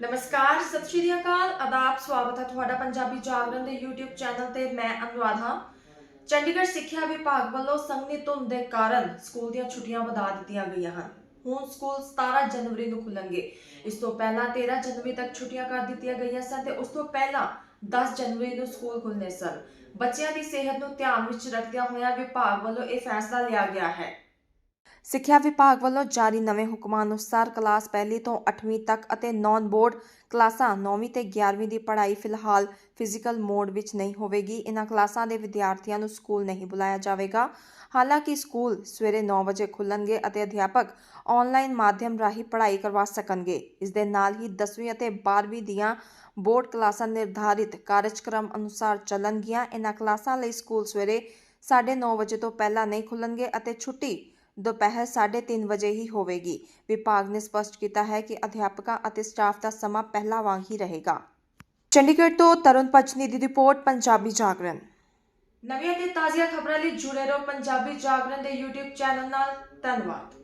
ਨਮਸਕਾਰ, ਸਤਿ ਸ਼੍ਰੀ ਅਕਾਲ, ਆਦਾਬ, ਸਵਾਗਤ ਹੈ ਤੁਹਾਡਾ ਪੰਜਾਬੀ ਜਾਗਰਣ ਦੇ YouTube ਚੈਨਲ ਤੇ ਮੈਂ ਅਨੁਰਾਧਾ। ਚੰਡੀਗੜ੍ਹ ਸਿੱਖਿਆ ਵਿਭਾਗ ਵੱਲੋਂ ਸੰਘਣੀ ਧੁੰਦ ਦੇ ਕਾਰਨ ਸਕੂਲ ਦੀਆਂ ਛੁੱਟੀਆਂ ਵਧਾ ਦਿੱਤੀਆਂ ਗਈਆਂ ਹਨ। ਹੁਣ ਸਕੂਲ 17 ਜਨਵਰੀ ਨੂੰ ਖੁੱਲਣਗੇ। ਇਸ ਤੋਂ ਪਹਿਲਾਂ 13 ਜਨਵਰੀ ਤੱਕ ਛੁੱਟੀਆਂ ਕਰ ਦਿੱਤੀਆਂ ਗਈਆਂ ਸਨ ਤੇ ਉਸ ਤੋਂ ਪਹਿਲਾਂ 10 ਜਨਵਰੀ ਨੂੰ ਸਕੂਲ ਖੁੱਲ੍ਹਣੇ ਸਨ। ਬੱਚਿਆਂ ਦੀ ਸਿਹਤ ਨੂੰ ਧਿਆਨ ਵਿੱਚ ਰੱਖਦਿਆਂ ਹੋਇਆਂ ਵਿਭਾਗ ਵੱਲੋਂ ਇਹ ਫੈਸਲਾ ਲਿਆ ਗਿਆ ਹੈ। ਸਿੱਖਿਆ ਵਿਭਾਗ ਵੱਲੋਂ ਜਾਰੀ ਨਵੇਂ ਹੁਕਮਾਂ ਅਨੁਸਾਰ ਕਲਾਸ ਪਹਿਲੀ ਤੋਂ 8ਵੀਂ ਤੱਕ ਅਤੇ ਨਾਨ ਬੋਰਡ ਕਲਾਸਾਂ 9ਵੀਂ ਤੇ 11ਵੀਂ ਦੀ ਪੜ੍ਹਾਈ ਫਿਲਹਾਲ ਫਿਜ਼ੀਕਲ ਮੋਡ ਵਿੱਚ ਨਹੀਂ ਹੋਵੇਗੀ। ਇਨ੍ਹਾਂ ਕਲਾਸਾਂ ਦੇ ਵਿਦਿਆਰਥੀਆਂ ਨੂੰ ਸਕੂਲ ਨਹੀਂ ਬੁਲਾਇਆ ਜਾਵੇਗਾ। ਹਾਲਾਂਕਿ ਸਕੂਲ ਸਵੇਰੇ 9 ਵਜੇ ਖੁੱਲਣਗੇ ਅਤੇ ਅਧਿਆਪਕ ਆਨਲਾਈਨ ਮਾਧਿਅਮ ਰਾਹੀਂ ਪੜ੍ਹਾਈ ਕਰਵਾ ਸਕਣਗੇ। ਇਸ ਦੇ ਨਾਲ ਹੀ 10ਵੀਂ ਅਤੇ 12ਵੀਂ ਦੀਆਂ ਬੋਰਡ ਕਲਾਸਾਂ ਨਿਰਧਾਰਿਤ ਕਾਰਜਕ੍ਰਮ ਅਨੁਸਾਰ ਚੱਲਣਗੀਆਂ। ਇਨ੍ਹਾਂ ਕਲਾਸਾਂ ਲਈ ਸਕੂਲ ਸਵੇਰੇ 9:30 ਵਜੇ ਤੋਂ ਪਹਿਲਾਂ ਨਹੀਂ ਖੁੱਲਣਗੇ ਅਤੇ ਛੁੱਟੀ ਦੁਪਹਿਰ 3:30 ਵਜੇ ਹੀ ਹੋਵੇਗੀ। ਵਿਭਾਗ ਨੇ ਸਪਸ਼ਟ ਕੀਤਾ ਹੈ ਕਿ ਅਧਿਆਪਕਾਂ ਅਤੇ ਸਟਾਫ ਦਾ ਸਮਾਂ ਪਹਿਲਾਂ ਵਾਂਗ ਹੀ ਰਹੇਗਾ। ਚੰਡੀਗੜ੍ਹ ਤੋਂ ਤਰੁਣ ਪਚਨੀ ਦੀ ਰਿਪੋਰਟ, ਪੰਜਾਬੀ ਜਾਗਰਣ। ਨਵੀਆਂ ਤੇ ਤਾਜ਼ੀਆਂ ਖਬਰਾਂ ਲਈ ਜੁੜੇ ਰਹੋ ਪੰਜਾਬੀ ਜਾਗਰਣ ਦੇ YouTube ਚੈਨਲ ਨਾਲ। ਧੰਨਵਾਦ।